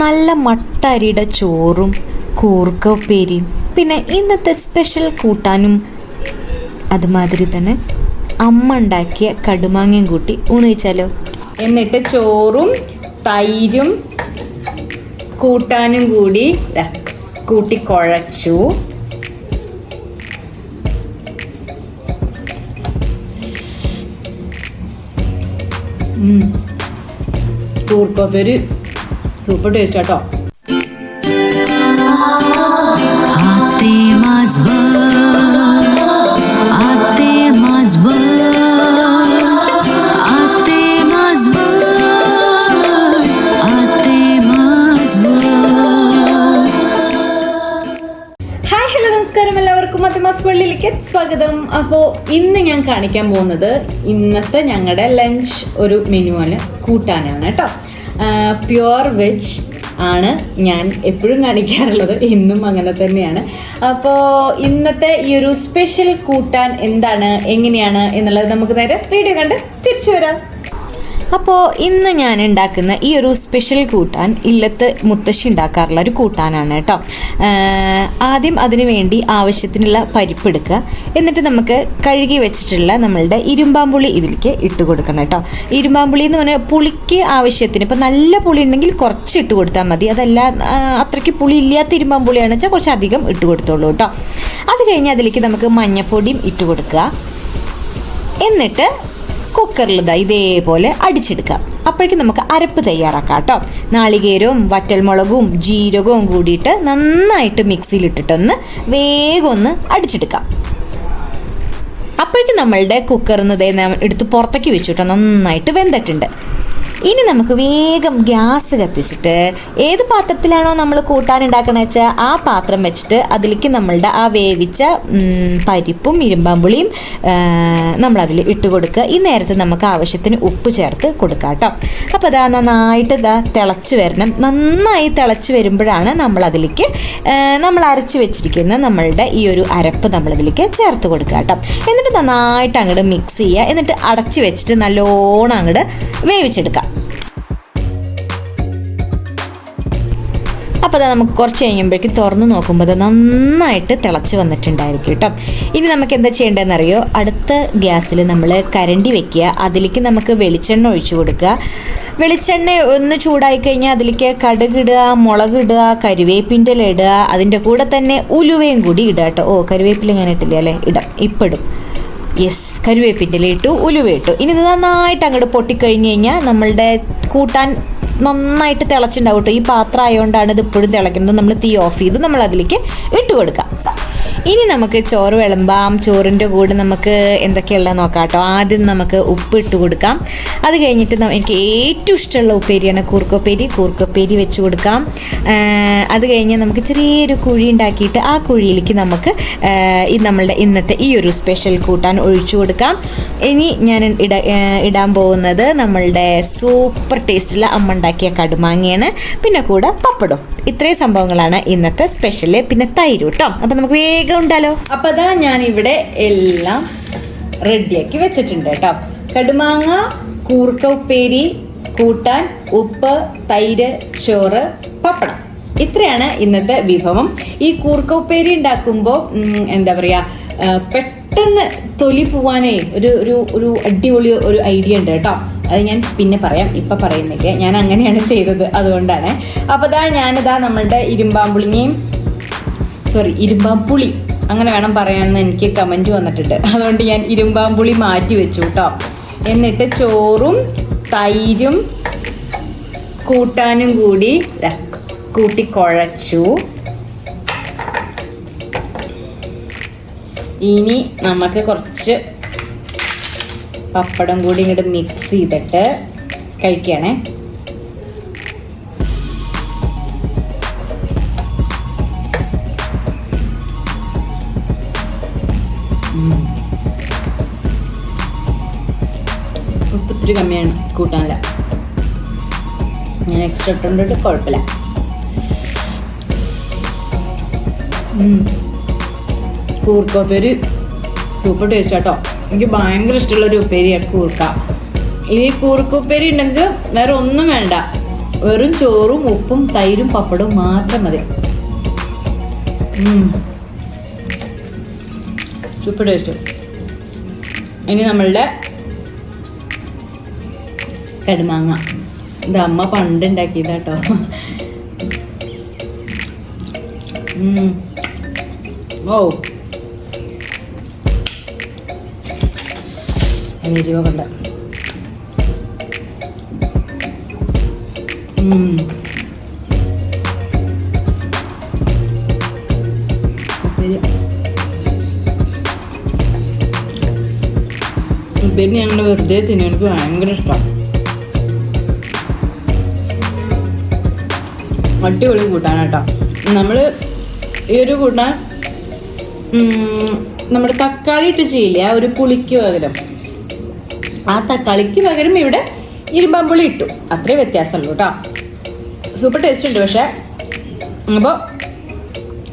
നല്ല മട്ടരിയുടെ ചോറും കൂർക്കപ്പേരിയും പിന്നെ ഇന്നത്തെ സ്പെഷ്യൽ കൂട്ടാനും അതുമാതിരി തന്നെ അമ്മ ഉണ്ടാക്കിയ കടുമാങ്ങയും കൂട്ടി ഊണ് കഴിച്ചാലോ എന്നിട്ട് ചോറും തൈരും കൂട്ടാനും കൂടി കൂട്ടി കുഴച്ചു. കൂർക്കോപ്പേര് സൂപ്പർ ടേസ്റ്റ് കേട്ടോ സ്വാഗതം. അപ്പോൾ ഇന്ന് ഞാൻ കാണിക്കാൻ പോകുന്നത് ഇന്നത്തെ ഞങ്ങളുടെ ലഞ്ച് ഒരു മെനുവാണ് കൂട്ടാനാണ് കേട്ടോ. പ്യുവർ വെജ് ആണ് ഞാൻ എപ്പോഴും കാണിക്കാറുള്ളത്. ഇന്നും അങ്ങനെ തന്നെയാണ്. അപ്പോൾ ഇന്നത്തെ ഈ ഒരു സ്പെഷ്യൽ കൂട്ടാൻ എന്താണ് എങ്ങനെയാണ് എന്നുള്ളത് നമുക്ക് നേരെ വീഡിയോ കണ്ട് തിരിച്ചു വരാം. അപ്പോൾ ഇന്ന് ഞാൻ ഉണ്ടാക്കുന്ന ഈ ഒരു സ്പെഷ്യൽ കൂട്ടാൻ ഇല്ലത്ത് മുത്തശ്ശി ഉണ്ടാക്കാറുള്ള ഒരു കൂട്ടാനാണ് കേട്ടോ. ആദ്യം അതിന് വേണ്ടി ആവശ്യത്തിനുള്ള പരിപ്പ് എടുക്കുക. എന്നിട്ട് നമുക്ക് കഴുകി വെച്ചിട്ടുള്ള നമ്മളുടെ ഇരുമ്പാമ്പുളി ഇതിലേക്ക് ഇട്ട് കൊടുക്കണം കേട്ടോ. ഇരുമ്പാമ്പുളി എന്ന് പറഞ്ഞാൽ പുളിക്ക് ആവശ്യത്തിന് ഇപ്പോൾ നല്ല പുളി ഉണ്ടെങ്കിൽ കുറച്ച് ഇട്ട് കൊടുത്താൽ മതി. അതല്ല അത്രയ്ക്ക് പുളി ഇല്ലാത്ത ഇരുമ്പാമ്പുളിയാണെന്ന് വെച്ചാൽ കുറച്ച് അധികം ഇട്ട് കൊടുത്തോളൂ കേട്ടോ. അത് കഴിഞ്ഞ് അതിലേക്ക് നമുക്ക് മഞ്ഞപ്പൊടിയും ഇട്ട് കൊടുക്കുക. എന്നിട്ട് കുക്കറിൽ ഇതാ ഇതേപോലെ അടിച്ചെടുക്കാം. അപ്പോഴേക്കും നമുക്ക് അരപ്പ് തയ്യാറാക്കാം കേട്ടോ. നാളികേരവും വറ്റൽമുളകും ജീരകവും കൂടിയിട്ട് നന്നായിട്ട് മിക്സിയിലിട്ടിട്ടൊന്ന് വേഗം ഒന്ന് അടിച്ചെടുക്കാം. അപ്പോഴേക്കും നമ്മളുടെ കുക്കറിൽ നിന്ന് എടുത്ത് പുറത്തേക്ക് വെച്ചു കേട്ടോ നന്നായിട്ട് വെന്തിട്ടുണ്ട്. ഇനി നമുക്ക് വേഗം ഗ്യാസ് കത്തിച്ചിട്ട് ഏത് പാത്രത്തിലാണോ നമ്മൾ കൂട്ടാൻ ഉണ്ടാക്കണ വെച്ചാൽ ആ പാത്രം വെച്ചിട്ട് അതിലേക്ക് നമ്മളുടെ ആ വേവിച്ച പരിപ്പും ഇരുമ്പാമ്പുളിയും നമ്മളതിൽ ഇട്ട് കൊടുക്കുക. ഈ നേരത്തെ നമുക്ക് ആവശ്യത്തിന് ഉപ്പ് ചേർത്ത് കൊടുക്കുക കേട്ടോ. അപ്പോൾ അതാ നന്നായിട്ട് ഇതാ തിളച്ച് വരണം. നന്നായി തിളച്ച് വരുമ്പോഴാണ് നമ്മളതിലേക്ക് നമ്മൾ അരച്ച് വെച്ചിരിക്കുന്ന നമ്മളുടെ ഈ ഒരു അരപ്പ് നമ്മളതിലേക്ക് ചേർത്ത് കൊടുക്കുക കേട്ടോ. എന്നിട്ട് നന്നായിട്ട് അങ്ങോട്ട് മിക്സ് ചെയ്യുക. എന്നിട്ട് അടച്ച് വെച്ചിട്ട് നല്ലോണം അങ്ങോട്ട് വേവിച്ചെടുക്കാം. അപ്പോൾ അത് നമുക്ക് കുറച്ച് കഴിയുമ്പോഴേക്കും തുറന്ന് നോക്കുമ്പോൾ അത് നന്നായിട്ട് തിളച്ച് വന്നിട്ടുണ്ടായിരിക്കും കേട്ടോ. ഇനി നമുക്ക് എന്താ ചെയ്യേണ്ടതെന്നറിയോ? അടുത്ത ഗ്യാസിൽ നമ്മൾ കരണ്ടി വെക്കുക. അതിലേക്ക് നമുക്ക് വെളിച്ചെണ്ണ ഒഴിച്ചു കൊടുക്കുക. വെളിച്ചെണ്ണ ഒന്ന് ചൂടായി കഴിഞ്ഞാൽ അതിലേക്ക് കടുകിടുക മുളകിടുക കരിവേപ്പിന്റെ ഇടുക അതിന്റെ കൂടെ തന്നെ ഉലുവയും കൂടി ഇടുക കേട്ടോ. ഓ കരിവേപ്പില ഞാൻ ഇട്ടില്ല? അല്ലേ? ഇടാം. ഇപ്പം ഇടും. യെസ് കരുവേപ്പിന്റെ ഇട്ടു ഉലുവ ഇട്ടു. ഇനി നന്നായിട്ട് അങ്ങോട്ട് പൊട്ടിക്കഴിഞ്ഞ് കഴിഞ്ഞാൽ നമ്മളുടെ കൂട്ടാൻ നന്നായിട്ട് തിളച്ചിട്ടുണ്ടാവും കേട്ടോ ഈ പാത്രം ആയതുകൊണ്ടാണ് ഇത് ഇപ്പോഴും തിളയ്ക്കുന്നത്. നമ്മൾ തീ ഓഫ് ചെയ്ത് നമ്മൾ അതിലേക്ക് ഇട്ട് കൊടുക്കാം. ഇനി നമുക്ക് ചോറ് വിളമ്പാം. ചോറിന്റെ കൂടെ നമുക്ക് എന്തൊക്കെയുള്ളത് നോക്കാം കേട്ടോ ആദ്യം നമുക്ക് ഉപ്പ് ഇട്ട് കൊടുക്കാം. അത് കഴിഞ്ഞിട്ട് എനിക്ക് ഏറ്റവും ഇഷ്ടമുള്ള ഉപ്പേരിയാണ് കൂർക്കപ്പേരി. കൂർക്കപ്പേരി വെച്ച് കൊടുക്കാം. അത് കഴിഞ്ഞ് നമുക്ക് ചെറിയൊരു കുഴി ഉണ്ടാക്കിയിട്ട് ആ കുഴിയിലേക്ക് നമുക്ക് ഈ നമ്മളുടെ ഇന്നത്തെ ഈ ഒരു സ്പെഷ്യൽ കൂട്ടാൻ ഒഴിച്ചു കൊടുക്കാം. ഇനി ഞാൻ ഇട ഇടാൻ പോകുന്നത് നമ്മളുടെ സൂപ്പർ ടേസ്റ്റുള്ള അമ്മ ഉണ്ടാക്കിയ കടുമാങ്ങയാണ്. പിന്നെ കൂടെ പപ്പടം ഇത്രയും സംഭവങ്ങളാണ് ഇന്നത്തെ സ്പെഷ്യൽ പിന്നെ തൈര് കേട്ടോ അപ്പം നമുക്ക് വേഗം ഉണ്ടല്ലോ. അപ്പൊ അതാ ഞാൻ ഇവിടെ എല്ലാം റെഡിയാക്കി വെച്ചിട്ടുണ്ട് കേട്ടോ. കടുമാങ്ങ കൂർക്ക ഉപ്പേരി കൂട്ടാൻ ഉപ്പ് തൈര് ചോറ് പപ്പടം. ഇത്രയാണ് ഇന്നത്തെ വിഭവം. ഈ കൂർക്ക ഉപ്പേരി ഉണ്ടാക്കുമ്പോൾ എന്താ പറയാ പെട്ടെന്ന് തൊലി പോവാനേ ഒരു ഒരു ഒരു അടിപൊളി ഒരു ഐഡിയ ഉണ്ട് കേട്ടോ. അത് ഞാൻ പിന്നെ പറയാം. ഇപ്പം പറയുന്നില്ല ഞാൻ അങ്ങനെയാണ് ചെയ്തത് അതുകൊണ്ടാണ്. അപ്പോൾ ഇതാ ഞാനിതാ നമ്മളുടെ ഇരുമ്പാമ്പുളിങ്ങയും സോറി ഇരുമ്പാമ്പുളി. അങ്ങനെ വേണം പറയാമെന്ന് എനിക്ക് കമന്റ് വന്നിട്ടുണ്ട്. അതുകൊണ്ട് ഞാൻ ഇരുമ്പാമ്പുളി മാറ്റി വെച്ചു കേട്ടോ എന്നിട്ട് ചോറും തൈരും കൂട്ടാനും കൂടി കൂട്ടി കുഴച്ചു ഇനി നമുക്ക് കുറച്ച് പപ്പടം കൂടി ഇങ്ങോട്ട് മിക്സ് ചെയ്തിട്ട് കഴിക്കണേ. കൂട്ടാനില്ല ഞാൻ എക്സ്ട്രാ ഇട്ടുകൊണ്ടിട്ട് കുഴപ്പമില്ല. കൂർക്ക ഉപ്പേരി സൂപ്പർ ടേസ്റ്റ് കേട്ടോ എനിക്ക് ഭയങ്കര ഇഷ്ടമുള്ള ഒരു ഉപ്പേരിയാണ് കൂർക്ക. ഈ കൂർക്കുപ്പേരി ഉണ്ടെങ്കിൽ വേറെ ഒന്നും വേണ്ട. വെറും ചോറും ഉപ്പും തൈരും പപ്പടവും മാത്രം മതി. സൂപ്പർ ടേസ്റ്റ് ഇനി നമ്മളുടെ കടുമാങ്ങ ഇത് അമ്മ പണ്ട് ഉണ്ടാക്കിയതാട്ടോ. ഓ എരിവ കണ്ട. ഉപ്പേരി. ഞങ്ങൾ വെറുതെ തിന്നു എനിക്ക് ഭയങ്കര ഇഷ്ടമാണ് അടിപൊളി കൂട്ടാനാട്ടോ നമ്മൾ ഈ ഒരു കൂട്ടാൻ നമ്മുടെ തക്കാളി ഇട്ട് ചെയ്യില്ല? ആ ഒരു പുളിക്ക് പകരം. ആ തക്കാളിക്ക് പകരം ഇവിടെ ഇരുമ്പാമ്പുളി ഇട്ടു. അത്രേ വ്യത്യാസമുള്ളൂ കേട്ടോ സൂപ്പർ ടേസ്റ്റ് ഉണ്ട് പക്ഷേ. അപ്പോൾ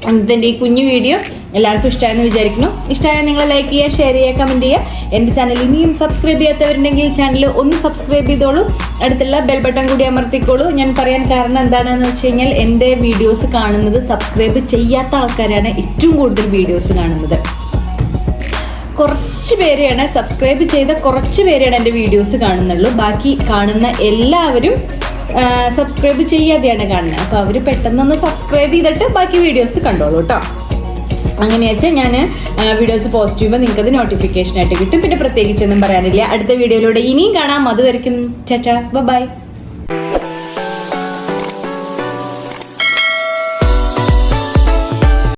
ഇന്നത്തെ ഈ കുഞ്ഞു വീഡിയോ എല്ലാവർക്കും ഇഷ്ടമായെന്ന് വിചാരിക്കുന്നു. ഇഷ്ടമായ നിങ്ങൾ ലൈക്ക് ചെയ്യുക ഷെയർ ചെയ്യുക കമന്റ് ചെയ്യുക. എന്റെ ചാനൽ ഇനിയും സബ്സ്ക്രൈബ് ചെയ്യാത്തവരുണ്ടെങ്കിൽ ചാനൽ ഒന്ന് സബ്സ്ക്രൈബ് ചെയ്തോളൂ. അടുത്തുള്ള ബെൽ ബട്ടൺ കൂടി അമർത്തിക്കോളൂ. ഞാൻ പറയാൻ കാരണം എന്താണെന്ന് വെച്ച് കഴിഞ്ഞാൽ എന്റെ വീഡിയോസ് കാണുന്നത് സബ്സ്ക്രൈബ് ചെയ്യാത്ത ആൾക്കാരാണ് ഏറ്റവും കൂടുതൽ വീഡിയോസ് കാണുന്നത്. കുറച്ച് പേരെയാണ് സബ്സ്ക്രൈബ് ചെയ്ത കുറച്ച് പേരെയാണ് എന്റെ വീഡിയോസ് കാണുന്നുള്ളൂ. ബാക്കി കാണുന്ന എല്ലാവരും സബ്സ്ക്രൈബ് ചെയ്യാതെയാണ് കാണുന്നത്. അപ്പോൾ അവർ പെട്ടെന്നൊന്ന് സബ്സ്ക്രൈബ് ചെയ്തിട്ട് ബാക്കി വീഡിയോസ് കണ്ടോളൂ കേട്ടോ അങ്ങനെ വെച്ചാൽ ഞാൻ വീഡിയോസ് പോസ്റ്റ് ചെയ്യുമ്പോൾ നിങ്ങൾക്ക് അത് നോട്ടിഫിക്കേഷൻ ആയിട്ട് കിട്ടും. പിന്നെ പ്രത്യേകിച്ചൊന്നും പറയാനില്ല. അടുത്ത വീഡിയോയിലൂടെ ഇനിയും കാണാം. അതുവരെയും ചാച്ചാ ബൈ